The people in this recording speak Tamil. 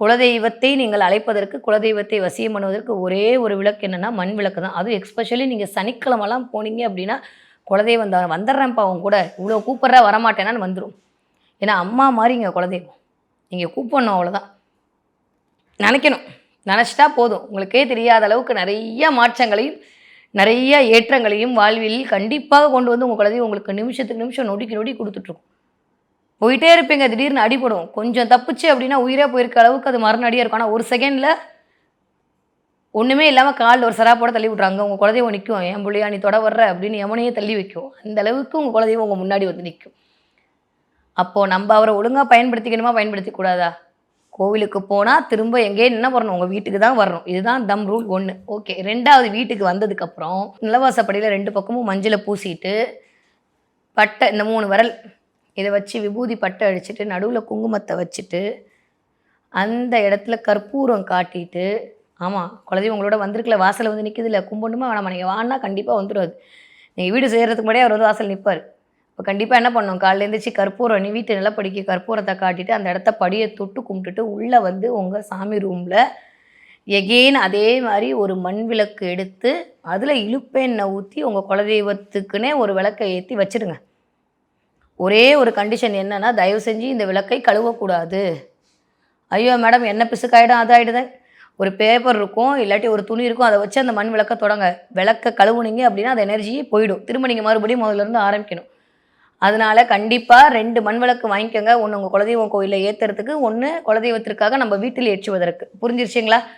குலதெய்வத்தை நீங்கள் அழைப்பதற்கு குலதெய்வத்தை வசியம் பண்ணுவதற்கு ஒரே ஒரு விளக்கு என்னென்னா மண் விளக்கு தான். அதுவும் எக்ஸ்பெஷலி நீங்கள் சனிக்கிழமெல்லாம் போனீங்க அப்படின்னா குலதெய்வம் வந்த வந்துடுறேன்ப்பா அவங்க கூட. இவ்வளோ கூப்பிட்ற வரமாட்டேனான்னு வந்துடும் ஏன்னா அம்மா மாதிரி இங்கே குலதெய்வம். நீங்கள் கூப்பிடணும் அவ்வளோதான் நினைக்கணும். நினச்சிட்டா போதும். உங்களுக்கே தெரியாத அளவுக்கு நிறைய மாற்றங்களையும் நிறைய ஏற்றங்களையும் வாழ்வில் கண்டிப்பாக கொண்டு வந்து உங்கள் குலதெய்வம் உங்களுக்கு நிமிஷத்துக்கு நிமிஷம் நொடிக்கு நொடி கொடுத்துட்ருக்கும். போயிட்டே இருப்பீங்க திடீர்னு அடிபடும். கொஞ்சம் தப்புச்சு அப்படின்னா உயிரே போயிருக்க அளவுக்கு அது மறுநடியாக இருக்கும். ஆனால் ஒரு செகண்டில் ஒன்றுமே இல்லாமல் காலில் ஒரு சராப்போட தள்ளி விட்றாங்க. உங்கள் குலதெய்வம் நிற்கும் என் பிள்ளையா நீ தொட வர்ற? அப்படின்னு எவனையே தள்ளி வைக்கும். அந்த அளவுக்கு உங்கள் குலதெய்வம் உங்கள் முன்னாடி வந்து நிற்கும் அப்போது நம்ம அவரை ஒழுங்காக பயன்படுத்திக்கணுமா பயன்படுத்திக்கூடாதா கோவிலுக்கு போனால் திரும்ப எங்கேயே என்ன வரணும். உங்கள் வீட்டுக்கு தான் வரணும். இதுதான் தம் ரூல் ஒன்று ஓகே ரெண்டாவது வீட்டுக்கு வந்ததுக்கப்புறம் நிலவாசப்படியில் ரெண்டு பக்கமும் மஞ்சளை பூசிட்டு பட்டை இந்த மூணு விரல் இதை வச்சு விபூதி பட்டை அடிச்சுட்டு நடுவில் குங்குமத்தை வச்சுட்டு அந்த இடத்துல கற்பூரம் காட்டிட்டு ஆமாம் குலதெய்வம் உங்களோட வந்திருக்கல வாசலில் வந்து நிற்கிது இல்லை கும்பிடணுமா வேணாம்? நீங்கள் வான்னா கண்டிப்பாக வந்துடுவாது நீங்கள் வீடு செய்கிறதுக்கு முன்னாடியே அவர் வந்து வாசல் நிற்பார் இப்போ கண்டிப்பாக என்ன பண்ணணும் காலையில் எழுந்திரிச்சு கற்பூரம் நீ வீட்டு நிலப்படிக்கு கற்பூரத்தை காட்டிட்டு அந்த இடத்த படியை தொட்டு கும்பிட்டுட்டு உள்ளே வந்து உங்கள் சாமி ரூமில் எகெயின் அதே மாதிரி ஒரு மண் விளக்கு எடுத்து அதில் இழுப்பெண்ணை ஊற்றி உங்கள் குலதெய்வத்துக்குன்னே ஒரு விளக்கை ஏற்றி வச்சுடுங்க ஒரே ஒரு கண்டிஷன் என்னன்னா தயவு செஞ்சு இந்த விளக்கை கழுவக்கூடாது. ஐயோ மேடம் என்ன பிசுக்காயிடும் அதாயிடுது ஒரு பேப்பர் இருக்கும் இல்லாட்டி ஒரு துணி இருக்கும் அதை வச்சு அந்த மண் விளக்க தொடங்க. விளக்க கழுவுனீங்க அப்படின்னா அந்த எனர்ஜியே போயிடும். திரும்ப நீங்கள் மறுபடியும் முதல்ல இருந்து ஆரம்பிக்கணும். அதனால கண்டிப்பாக ரெண்டு மண் விளக்கு வாங்கிக்கோங்க. ஒன்று உங்கள் குலதெய்வம் கோயிலில் ஏற்றுறதுக்கு ஒன்று குலதெய்வத்திற்காக நம்ம வீட்டில் ஏற்றுவதற்கு. புரிஞ்சிருச்சிங்களா?